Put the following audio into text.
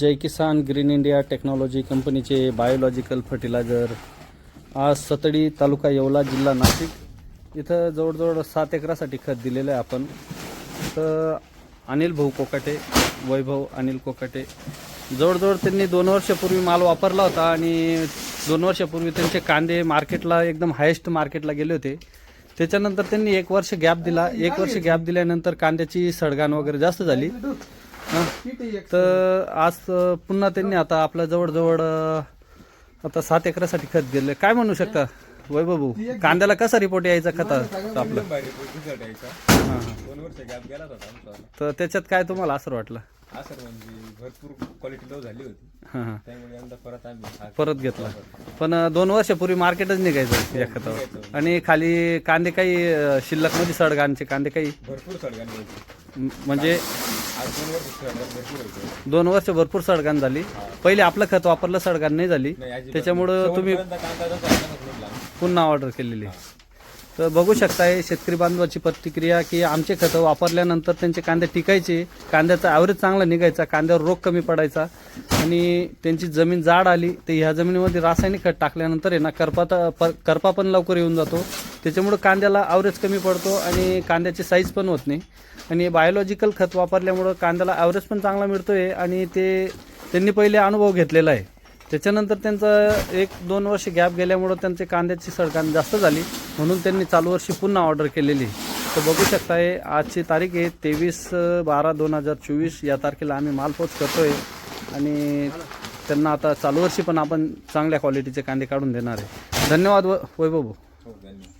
Jai Kisan green India technology कंपनीचे biological fertiliser. आज सतडी तालुका येवला जिल्हा नाशिक. इथं जवळजवळ सात एकरासाठी खत दिलेलं आहे आपण. तर अनिल भाऊ कोकाटे वैभव अनिल कोकाटे. जवळजवळ त्यांनी दोन वर्षापूर्वी माल वापरला होता आणि दोन वर्षापूर्वी त्यांचे कांदे मार्केटला एकदम हायेस्ट मार्केटला गेले होते. त्याच्यानंतर त्यांनी एक वर्ष गॅप दिला. एक वर्ष गॅप दिल्यानंतर कांद्याची सडगाण वगैरे जास्त झाली. तर आज पुन्हा त्यांनी आता आपल्या जवळजवळ आता सात एकरासाठी खत दिले काय म्हणू शकता? वैभव भाऊ कांद्याला कसा रिपोर्ट यायचा खता आपला? हां हां. तर त्याच्यात काय तुम्हाला असं वाटलं? असं म्हणजे भरपूर क्वालिटी लो झाली होती. हां हां. परत आम्ही हा परत घेतला पण दोन वर्षापूर्वी मार्केटच निघायचं या खतावर. आणि खाली कांदे काही अ, शिल्लकमध्ये सडगाणचे कांदे काही? भरपूर म- म्हणजे दोन वर्ष भरपूर सडगाण झाली. पहिले आपलं खत वापरलं सडगाण नाही झाली. त्याच्यामुळं तुम्ही. पुन्हा ऑर्डर केलेली. तर बघू शकताय शेतकरी बांधवाची प्रतिक्रिया की आमचे खतं वापरल्यानंतर त्यांचे कांदे टिकायचे कांद्याचा ॲव्हरेज चांगला निघायचा कांद्यावर रोग कमी पडायचा. आणि त्यांची जमीन जाड आली तर ह्या जमिनीमध्ये रासायनिक खत टाकल्यानंतर आहे ना करपात प करपा पण लवकर येऊन जातो. त्याच्यामुळं कांद्याला ॲव्हरेज कमी पडतो आणि कांद्याची साईज पण होत नाही. आणि बायोलॉजिकल खत वापरल्यामुळं कांद्याला ॲव्हरेज पण चांगला मिळतो आहे आणि ते त्यांनी पहिले अनुभव घेतलेला आहे. त्याच्यानंतर त्यांचं एक दोन वर्ष गॅप गेल्यामुळं त्यांचे कांद्याची सडकान जास्त झाली. म्हणून त्यांनी चालू वर्षी पुन्हा ऑर्डर केलेली. तर बघू शकताय आजची तारीख आहे तेवीस बारा दोन हजार चोवीस. या तारखेला आम्ही मालपोच करतो आहे आणि त्यांना आता चालू वर्षी पण आपण चांगल्या क्वालिटीचे कांदे काढून देणार आहे. धन्यवाद व वैभव हो, धन्यवाद.